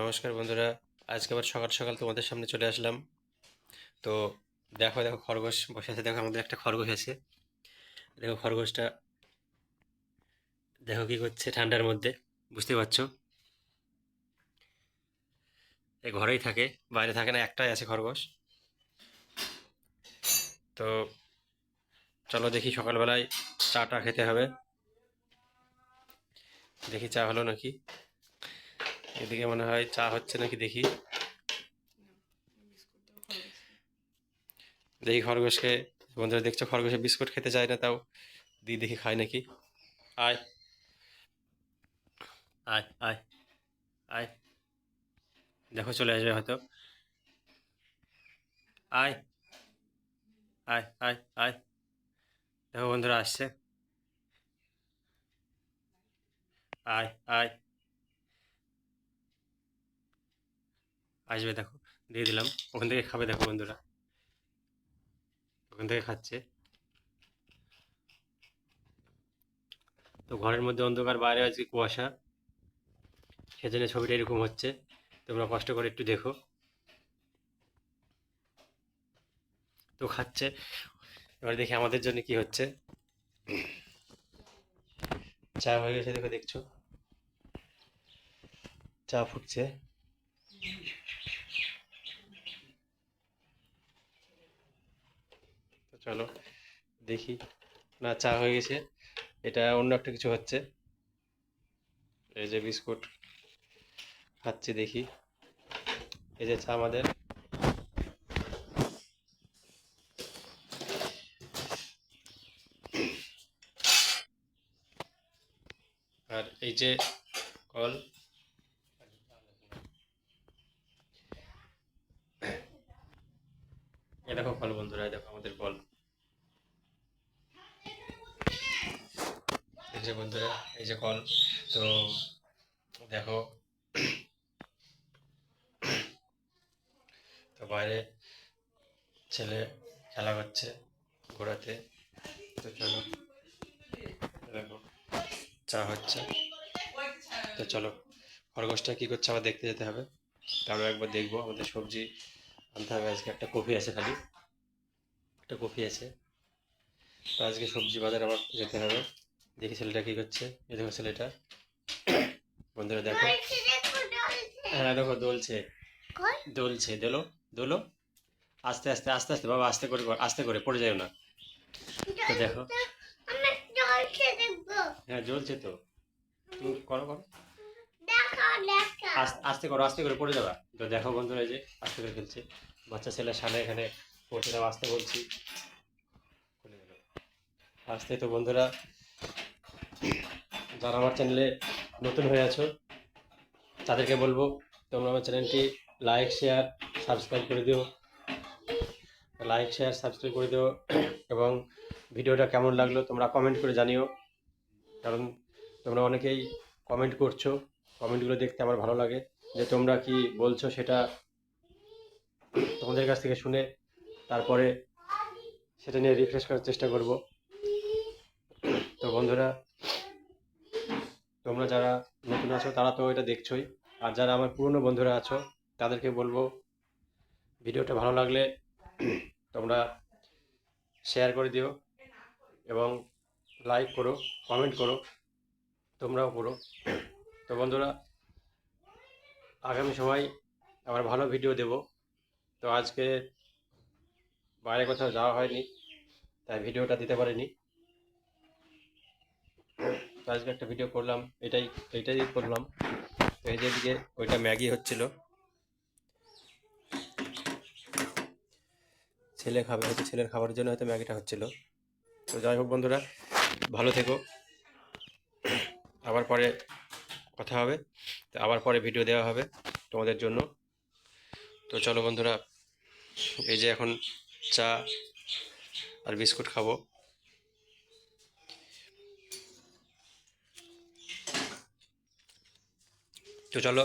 নমস্কার বন্ধুরা, আজকে আবার সকাল সকাল তোমাদের সামনে চলে আসলাম। তো দেখো দেখো খরগোশ বসে আছে, দেখো আমাদের একটা খরগোশ আছে। দেখো খরগোশটা, দেখো কি করছে ঠান্ডার মধ্যে, বুঝতে পারছ? এই ঘরেই থাকে, বাইরে থাকে না, একটাই আছে খরগোশ। তো চলো দেখি সকালবেলায় চাটা খেতে হবে। দেখি চা হলো নাকি। এদিকে মনে হয় চা হচ্ছে নাকি দেখি। দেখি খরগোশকে। বন্ধুরা, দেখছ খরগোশে বিস্কুট খেতে চায় না তাও? দি দেখি খায় নাকি? আয়। আয় আয় আয়। দেখো চলে আসবে হয়তো। আয় আয় আয় আয়। দেখো বন্ধুরা, আসছে। আয় আয়। আসবে দেখো, দিয়ে দিলাম। ওখান থেকে খাবে দেখো বন্ধুরা। ওখান থেকে খাচ্ছে। তো ঘরের মধ্যে অন্ধকার, বাইরে আজকে কুয়াশা। সেজন্য ছবিটা এরকম হচ্ছে। তোমরা কষ্ট করে একটু দেখো। তো খাচ্ছে। এবার দেখি আমাদের জন্য কি হচ্ছে। চা হয়ে গেছে, দেখো দেখছ। চা ফুটছে। চলো, দেখি। না, চা হয়ে গেছে। এটা অন্য একটা কিছু হচ্ছে। এই যে বিস্কুট। খাচ্ছি, দেখি। এই যে চা আমাদের। আর এই যে কল। দেখো কল, বন্ধুরা দেখো আমাদের কল। যে বন্ধুরা, এই যে কল, তো দেখো, তো বাইরে ছেলে খেলা করছে ঘোরাতে, তো চলো, দেখো, চা হচ্ছে, তো চলো, খরগোশটা কী করছে আবার দেখতে যেতে হবে তারও একবার দেখব, আমাদের সবজি আনতে হবে, আজকে একটা কফি আছে খালি, একটা কফি আছে, তো আজকে সবজি বাজার আবার যেতে হবে দেখি ছেলেটা কী করছে। এ দেখো ছেলেটা। বন্ধুরা দেখো। হ্যাঁ দেখো দোলছে। দোলছে। দোলো দোলো। আস্তে আস্তে আস্তে আস্তে বাবা আস্তে করে আস্তে করে পড়ে যাও না। তো দেখো। হ্যাঁ জ্বলছে তো। তুমি করো করো। আস্তে করো আস্তে করে পড়ে যাবা। তো দেখো বন্ধুরা এই যে আস্তে করে খেলছে। বাচ্চা ছেলে সামনে এখানে পড়তে যাও আস্তে বলছি। আস্তে তো বন্ধুরা যারা আমার চ্যানেলে নতুন হয়ে আছো, তাদেরকে বলব, তোমরা আমার চ্যানেলটি লাইক শেয়ার সাবস্ক্রাইব করে দিও। লাইক শেয়ার সাবস্ক্রাইব করে দিও এবং ভিডিওটা কেমন লাগল তোমরা কমেন্ট করে জানিও। কারণ তোমরা অনেকেই কমেন্ট করছ কমেন্টগুলো দেখতে আমার ভালো লাগে। যে তোমরা কি বলছো সেটা তোমাদের কাছ থেকে শুনে তারপরে সেটা নিয়ে রিফ্রেশ করার চেষ্টা করব। তো বন্ধুরা তোমরা যারা নতুন আছো, তারা তো এটা দেখছোই। আর যারা আমার পুরনো বন্ধুরা আছো, তাদেরকে বলব, ভিডিওটা ভালো লাগলে তোমরা শেয়ার করে দিও এবং লাইক করো কমেন্ট করো, তোমরাও করো। তো বন্ধুরা, আগামী সময় আবার ভালো ভিডিও দেব। তো আজকে বাইরে কোথাও যাওয়া হয়নি, তাই ভিডিওটা দিতে পারিনি। তো আজকে একটা ভিডিও করলাম, এটাই এটাই করলাম। তো এই যেদিকে ওইটা ম্যাগি হচ্ছিল। ছেলে খাবে, হয়তো ছেলের খাবারের জন্য হয়তো ম্যাগিটা হচ্ছিল। তো যাই হোক বন্ধুরা, ভালো থেকো। আবার পরে কথা হবে। তো আবার পরে ভিডিও দেওয়া হবে তোমাদের জন্য। তো চলো বন্ধুরা, এই যে এখন চা আর বিস্কুট খাব। তো চলো